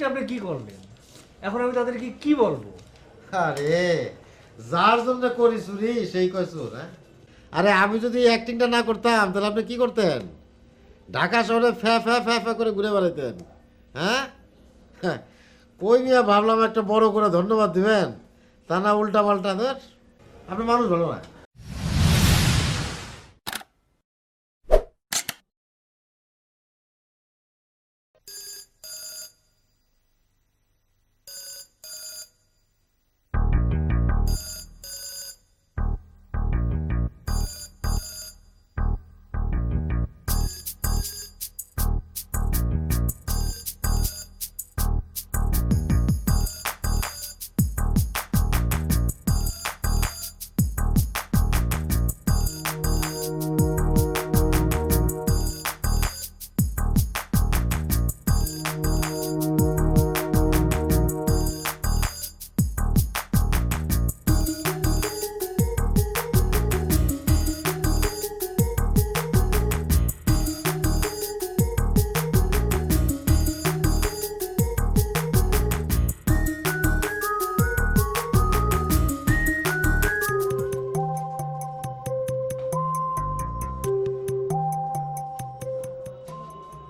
অ্যাক্টিংটা আপনি কি করলেন? এখন আমি তাদেরকে কি বলব? আরে যার জন্য করি চুরি সেই কয় হ্যাঁ? আরে আমি যদি অ্যাক্টিংটা না করতাম তাহলে আপনি কি করতেন? ঢাকা শহরে ফ্যা ফ্যা ফ্যা ফ্যা করে ঘুরে বেড়াইতেন হ্যাঁ? হ্যাঁ, কই নিয়ে ভাবলাম একটা বড় করে ধন্যবাদ দিবেন? তা না উল্টা পাল্টা আপনি মানুষ ভালো না।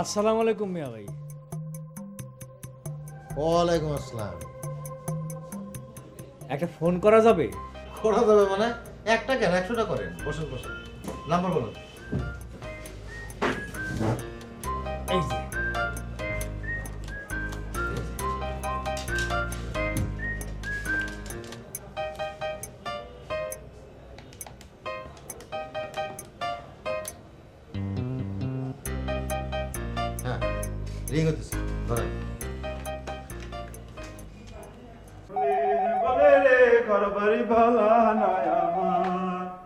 আসসালামু আলাইকুম মিয়া ভাই। ওয়ালাইকুম আসসালাম। একটা ফোন করা যাবে? করা যাবে মানে? একটা কেন একশোটা করেন। বসুন বসুন। নাম্বার বলুন। রিং হতেছে ধরেন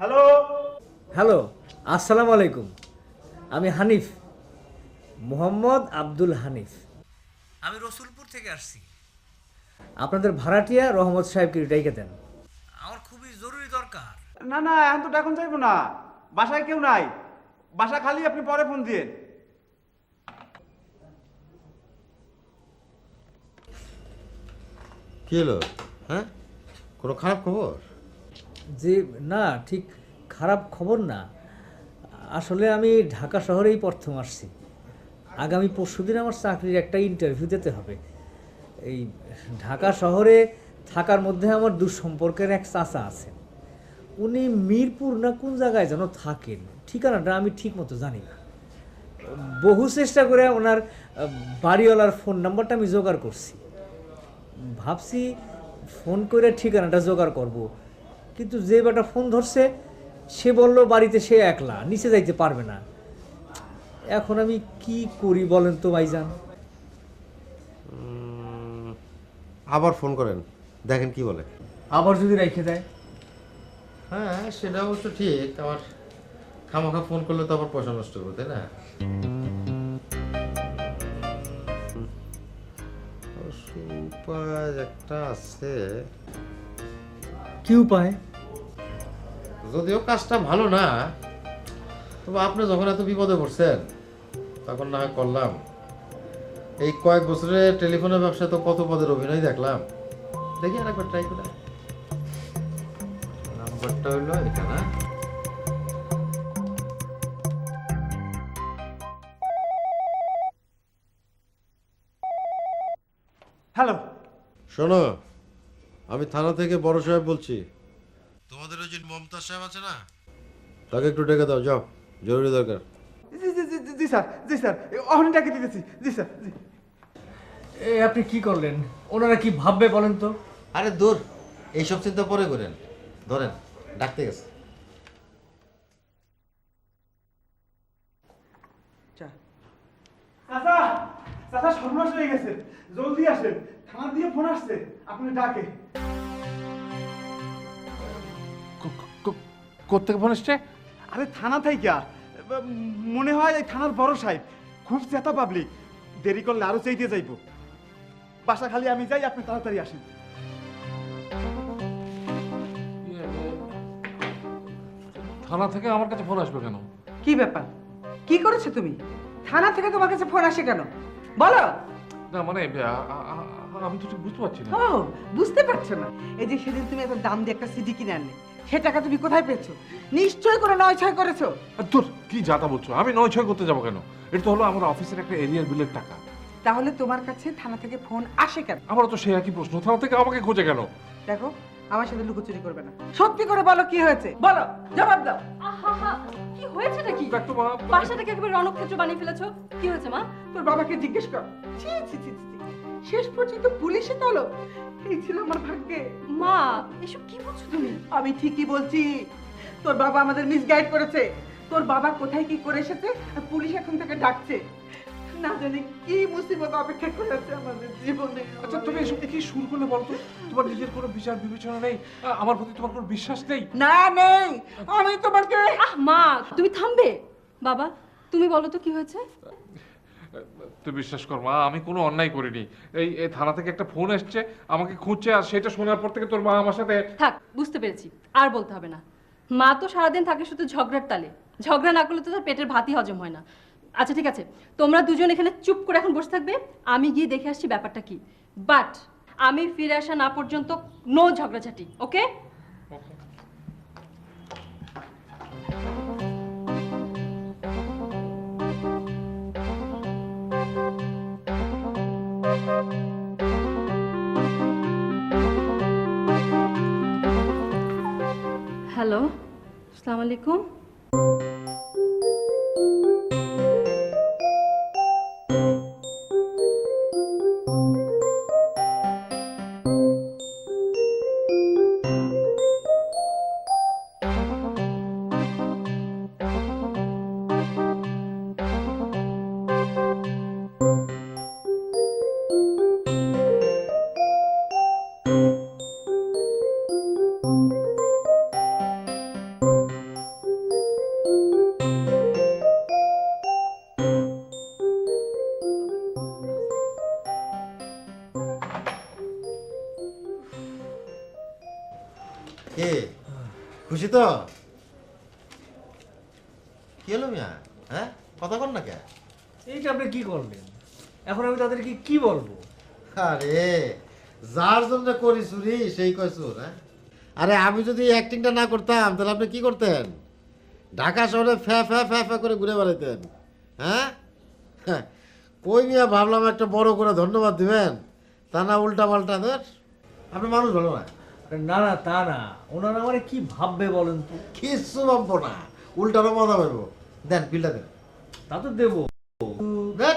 হ্যালো হ্যালো আসসালামু আলাইকুম আমি হানিফ মোহাম্মদ আব্দুল হানিফ। আমি রসুলপুর থেকে আসছি। আপনাদের ভাড়াটিয়া রহমত সাহেবকে ডাইকে দেন। আমার খুবই জরুরি দরকার। না না এখন তো এখন যাইবো না। বাসায় কেউ নাই। বাসা খালি আপনি পরে ফোন দিয়ে হ্যাঁ? কোনো খারাপ খবর? যে, না, ঠিক খারাপ খবর না। আসলে আমি ঢাকা শহরেই প্রথম আসছি। আগামী পরশুদিন আমার চাকরির একটা ইন্টারভিউ দিতে হবে। এই ঢাকা শহরে থাকার মধ্যে আমার দুঃসম্পর্কের এক চাচা আছেন। উনি মিরপুর না কোন জায়গায় যেন থাকেন? ঠিকানাটা আমি ঠিক মতো জানি না। বহু চেষ্টা করে ওনার বাড়িওয়ালার ফোন নাম্বারটা আমি জোগাড় করছি। ভাবছি ফোন করে ঠিকানাটা জোগাড় করব। কিন্তু যে বেটা ফোন ধরছে সে বলল বাড়িতে সে একলা নিচে যাইতে পারবে না। এখন আমি কি করি বলেন তো ভাইজান? আবার ফোন করেন দেখেন কি বলে। আবার যদি রেখে দেয়? হ্যাঁ সেটা অবশ্য ঠিক আমার খামাখা ফোন করলে তো আবার পয়সা নষ্ট করবে তাই না? উপায় একটা আছে। কি উপায় যদিও কাজটা ভালো না তবে আপনি যখন এত বিপদে পড়ছেন তখন না হয় করলাম। এই কয়েক বছরে টেলিফোনের ব্যবসায় তো কত পদের অভিনয় দেখলাম। দেখি আর একবার ট্রাই করে। নাম্বারটা হইল এটা না হ্যালো। শোনো আমি থানা থেকে বড় সাহেব বলছি। তোমাদের ওই যে মমতাজ সাহেব আছে না? তাকে একটু ডেকে দাও যাও জরুরি দরকার। জি জি জি, জি স্যার জি স্যার অহনি ডাকে দিতেছি জি স্যার জি। এ আপনি কি করলেন? ওনারা কি ভাববে বলেন তো? আরে দূর এইসব চিন্তা পরে করেন। ধরেন ডাকতে গেছে। চাচা! চাচা সর্বনাশ হয়ে গেছে। জলদি আসেন। থানা দিয়ে ফোন আসছে। আপনি ডাকে। কোথেকে ফোন আসছে আরে থানা থেকে মনে হয় এই থানার বড় সাহেব। খুব চেতা পাবলিক দেরি করলে আরও চাইতে যাইব। বাসা খালি আমি যাই আপনি তাড়াতাড়ি আসেন। থানা থেকে আমার কাছে ফোন আসবে কেন? কি ব্যাপার? কি করেছ তুমি? থানা থেকে তোমার কাছে ফোন আসে কেন? বলো। না মানে আমি তো ঠিক বুঝতে পারছি না। ও বুঝতে পারছ না। এই যে সেদিন তুমি এত দাম দিয়ে একটা সিডি কিনে আনলে সে টাকা তুমি কোথায় পেয়েছ? নিশ্চয় করে নয় ছয় করেছ তোর কি যাতা বলছো? আমি নয় ছয় করতে যাব কেন? এটা তো হলো আমার অফিসের একটা এরিয়ার বিলের টাকা। তাহলে তোমার কাছে থানা থেকে ফোন আসে কেন? আমার তো সে একই প্রশ্ন। থানা থেকে আমাকে খোঁজে কেন? দেখো আমার সাথে লুকোচুরি করবে না। সত্যি করে বলো কি হয়েছে? বলো জবাব দাও। আহা কি হয়েছেটা কি? দেখ তো মা বাসাটাকে একেবারে রণক্ষেত্র বানিয়ে ফেলেছো? কি হয়েছে মা? তোর বাবাকে জিজ্ঞেস কর। ছি ছি ছি ছি, ছি। শেষ পর্যন্ত পুলিশে তলো। এই ছিল আমার ভাগ্যে। মা এসব কি বলছো তুমি? আমি ঠিকই বলছি। তোর বাবা আমাদের মিসগাইড করেছে। তোর বাবা কোথায় কি করে এসেছে পুলিশ এখন থেকে ডাকছে। না জানি কি মুসিবত অপেক্ষা করে আছে আমাদের জীবনে। আচ্ছা তুমি এসব কি শুরু করলে বলতো? তোমার নিজের কোনো বিচার বিবেচনা নেই আমার প্রতি তোমার কোনো বিশ্বাস নেই? না নেই। আমি তোমাকে আহ মা তুমি থামবে? বাবা তুমি বলো তো কি হয়েছে? তুই বিশ্বাস কর মা আমি কোনো অন্যায় করিনি। এই এই থানা থেকে একটা ফোন এসছে আমাকে খুঁজছে আর সেটা শোনার পর থেকে তোর মা আমার সাথে থাক বুঝতে পেরেছি আর বলতে হবে না। মা তো সারাদিন থাকে শুধু ঝগড়ার তালে। ঝগড়া না করলে তো তার পেটের ভাতই হজম হয় না। আচ্ছা ঠিক আছে। তোমরা দুজন এখানে চুপ করে এখন বসে থাকবে। আমি গিয়ে দেখে আসছি ব্যাপারটা কি। বাট আমি ফিরে আসা না পর্যন্ত নো ঝগড়াঝাটি ওকে হ্যালো আসসালামু আলাইকুম। খুশি তো? কি হলো মিয়া? হ্যাঁ? কথা কর না কে? এইটা আপনি কি করলেন? এখন আমি তাদেরকে কি বলব? আরে যার জন্য করি চুরি সেই কয় চোর হ্যাঁ? আরে আমি যদি অ্যাক্টিংটা না করতাম তাহলে আপনি কি করতেন? ঢাকা শহরে ফ্যা ফ্যা ফ্যা ফ্যা করে ঘুরে বেড়াইতেন হ্যাঁ? হ্যাঁ, কই মিয়া ভাবলাম একটা বড় করে ধন্যবাদ দিবেন। তা না উল্টা পাল্টা ধর। আপনি মানুষ ভালো না। না না তা না। ওনারা আমার কি ভাববে বলেন তো? কিচ্ছু ভাববো না। উল্টারও মজা পাইবো দেন বিলটা দেন। তা তো দেবো। দেখ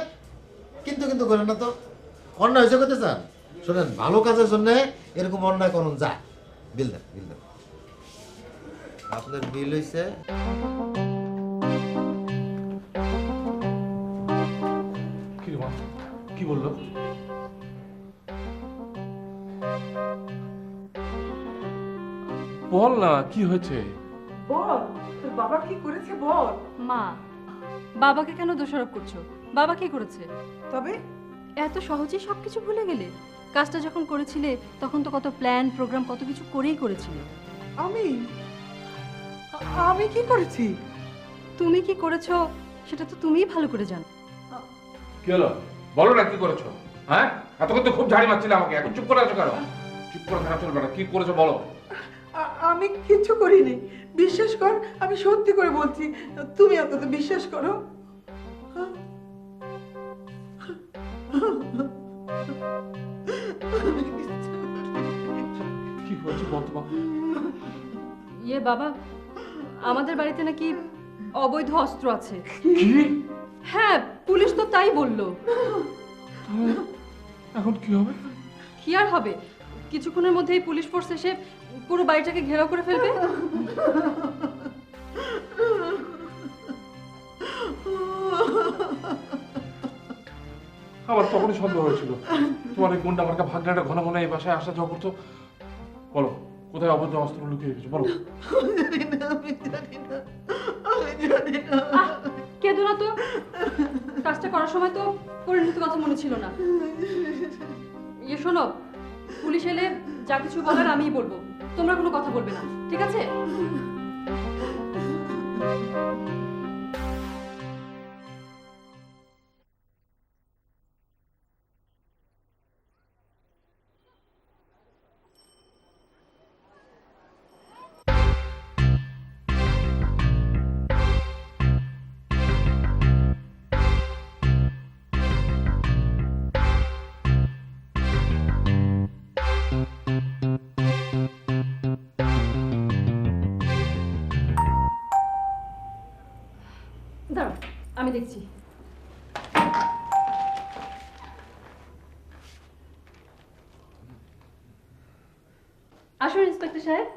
কিন্তু কিন্তু করেন না তো। অন্যায় হয়েছে করতে চান? শোনেন ভালো কাজের জন্য এরকম অন্যায় করুন যায় বিল দেন বিল দেন। আপনার বিল হয়েছে কি বলল? বল না কি হয়েছে? বল তোর বাবা কি করেছে বল? মা বাবাকে কেন দোষারোপ করছ? বাবা কি করেছে? তবে? এত সহজেই সবকিছু ভুলে গেলে? কাজটা যখন করেছিলে তখন তো কত প্ল্যান প্রোগ্রাম কত কিছু করেই করেছিলে। আমি? আমি কি করেছি? তুমি কি করেছ সেটা তো তুমিই ভালো করে জানো। কি হলো? বলো না কি করেছ? হ্যাঁ? এতক্ষণ তো খুব ঝাড়ি মারছিলে আমাকে এখন চুপ করে আছো কেন? চুপ করে থাকা চলবে না কি করেছ বলো? আমি কিচ্ছু করিনি। বিশ্বাস কর আমি সত্যি করে বলছি তুমি অন্তত বিশ্বাস করো। কি হয়েছে বলতো ইয়ে বাবা আমাদের বাড়িতে নাকি অবৈধ অস্ত্র আছে। কি? হ্যাঁ পুলিশ তো তাই বলল। এখন কি হবে? কি আর হবে? কিছুক্ষণের মধ্যেই পুলিশ ফোর্স এসে পুরো বাড়িটাকে ঘেরাও করে ফেলবে? আমার তখনই সন্দেহ হয়েছিল। তোমার এই গুন্ডা মার্কা ভাগ্নাটা ঘন ঘন এই বাসায় আসা যাওয়া করতো। বলো কোথায় অবৈধ অস্ত্র লুকিয়ে রেখেছো? বলো। কেঁদো না তো। কাজটা করার সময় তো পরিণত কথা মনে ছিল না। ইয়ে শোনো পুলিশ এলে যা কিছু বলার আমিই বলব। তোমরা কোনো কথা বলবে না ঠিক আছে? দাঁড়াও আমি দেখছি। আসুন ইন্সপেক্টর সাহেব।